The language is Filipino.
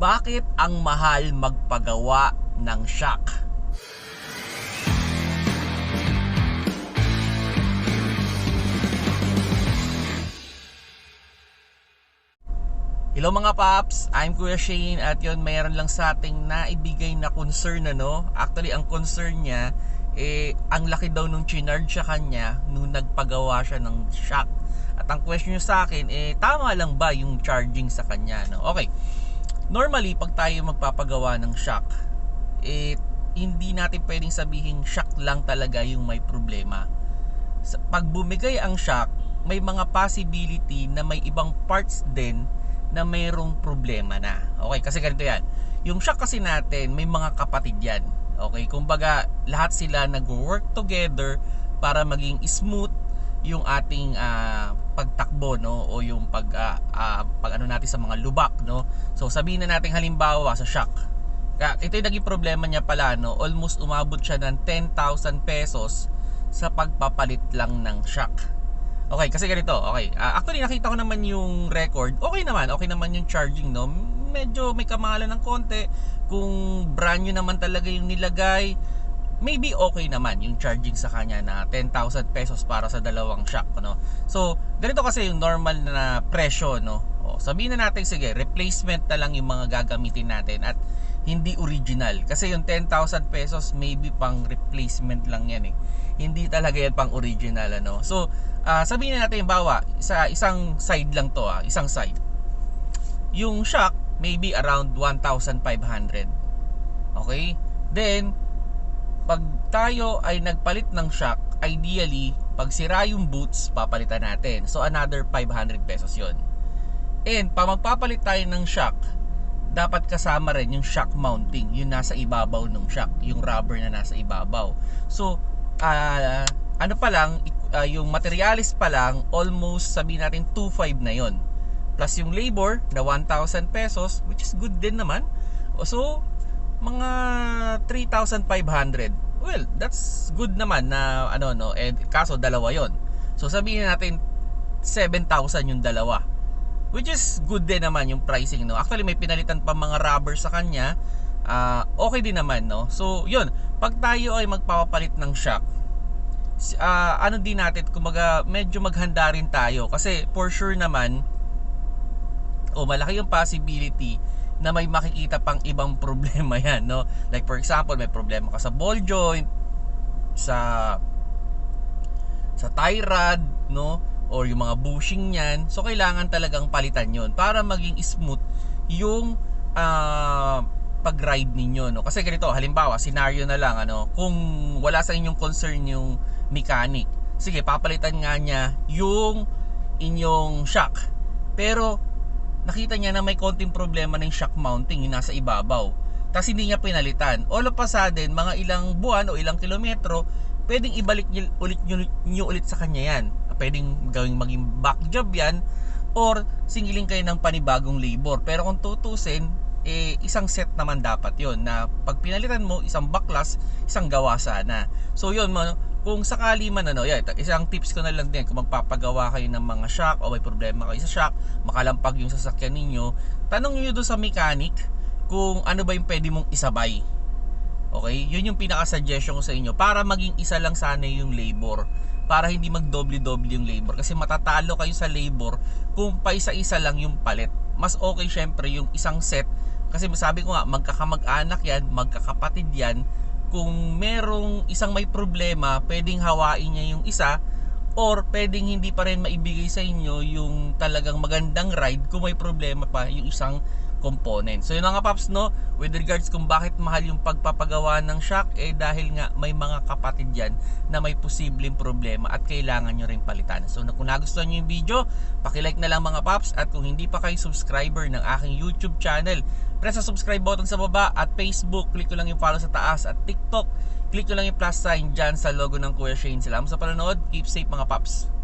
Bakit ang mahal magpagawa ng shock? Hello mga paps, I'm Kuya Shane at yun mayroon lang sa ating naibigay na concern ano. Actually ang concern niya eh ang laki daw nung chinard sa kanya nung nagpagawa siya ng shock. At ang question niya sa akin eh tama lang ba yung charging sa kanya no? Okay. Normally pag tayo magpapagawa ng shock eh hindi natin pwedeng sabihin shock lang talaga yung may problema. Pag bumigay ang shock, may mga possibility na may ibang parts din na mayroong problema na. Okay, kasi ganito yan. Yung shock kasi natin, may mga kapatid yan. Okay, kumbaga lahat sila nag-work together para maging smooth yung ating ah, pagtakbo no o yung pag ah, ah, pag ano natin sa mga lubak no. So sabihin na natin halimbawa sa shock. Ito yung naging problema niya pala no, almost umabot siya ng 10,000 pesos sa pagpapalit lang ng shock. Okay, kasi ganito. Okay. Ah, actually nakita ko naman yung record. Okay naman, okay naman yung charging, no. Medyo may kamahalan ng konti. Kung brand new naman talaga yung nilagay, maybe okay naman yung charging sa kanya na 10,000 pesos para sa dalawang shock, no. So, ganito kasi yung normal na presyo, no. O, sabihin na natin sige, replacement na lang yung mga gagamitin natin at hindi original. Kasi yung 10,000 pesos maybe pang replacement lang yan eh. Hindi talaga yan pang original ano. So, ah, sabihin na natin bawa sa isang side lang to ah, isang side. Yung shock maybe around 1,500. Okay? Then pag tayo ay nagpalit ng shock, ideally pag sira yung boots, papalitan natin. So another 500 pesos 'yon. And pa magpapalit tayo ng shock, dapat kasama rin yung shock mounting, yung nasa ibabaw ng shock, yung rubber na nasa ibabaw. So, ah, ano pa lang, ah, yung materialis pa lang, almost sabihin natin 2.5 na yon Plus yung labor na 1,000 pesos, which is good din naman. So, mga 3,500. Well, that's good naman na ano no, eh kaso dalawa 'yon. So sabihin natin 7,000 yung dalawa. Which is good din naman yung pricing no. Actually may pinalitan pa mga rubber sa kanya. Ah, okay din naman no. So, 'yun. Pag tayo ay magpapapalit ng shock, ah, ano din natin, kumaga medyo maghanda rin tayo kasi for sure naman o malaki yung possibility na may makikita pang ibang problema yan, no? Like for example, may problema ka sa ball joint, sa sa tie rod, no? Or yung mga bushing niyan. So kailangan talagang palitan 'yon para maging smooth yung ah, pag-ride ninyo, no? Kasi ganito, halimbawa, scenario na lang ano, kung wala sa inyong concern yung mechanic. Sige, papalitan nga niya yung inyong shock. Pero nakita niya na may konting problema ng shock mounting yung nasa ibabaw. Tapos hindi niya pinalitan. All of a sudden, mga ilang buwan o ilang kilometro, pwedeng ibalik niyo ulit niyo, niyo ulit sa kanya yan. Pwedeng gawing maging back job yan or singiling kayo ng panibagong labor. Pero kung tutusin, eh, isang set naman dapat yon na pag pinalitan mo, isang baklas, isang gawa sana. So yun, kung sakali man ano, yeah, isang tips ko na lang din kung magpapagawa kayo ng mga shock o may problema kayo sa shock, makalampag yung sasakyan ninyo, tanong niyo doon sa mechanic kung ano ba yung pwede mong isabay. Okay? Yun yung pinaka-suggestion ko sa inyo para maging isa lang sana yung labor para hindi magdoble-doble yung labor kasi matatalo kayo sa labor kung paisa-isa lang yung palit. Mas okay syempre yung isang set kasi sabi ko nga magkakamag-anak yan, magkakapatid yan. Kung merong isang may problema, pwedeng hawain niya yung isa or pwedeng hindi pa rin maibigay sa inyo yung talagang magandang ride kung may problema pa yung isang component. So yun nga paps no, with regards kung bakit mahal yung pagpapagawa ng shock eh dahil nga may mga kapatid yan na may posibleng problema at kailangan nyo rin palitan. So kung nagustuhan nyo yung video, pakilike na lang mga paps at kung hindi pa kayo subscriber ng aking YouTube channel, press sa subscribe button sa baba at Facebook, click ko lang yung follow sa taas at TikTok, click ko lang yung plus sign dyan sa logo ng Kuya Shane. Salamat sa panonood, keep safe mga paps.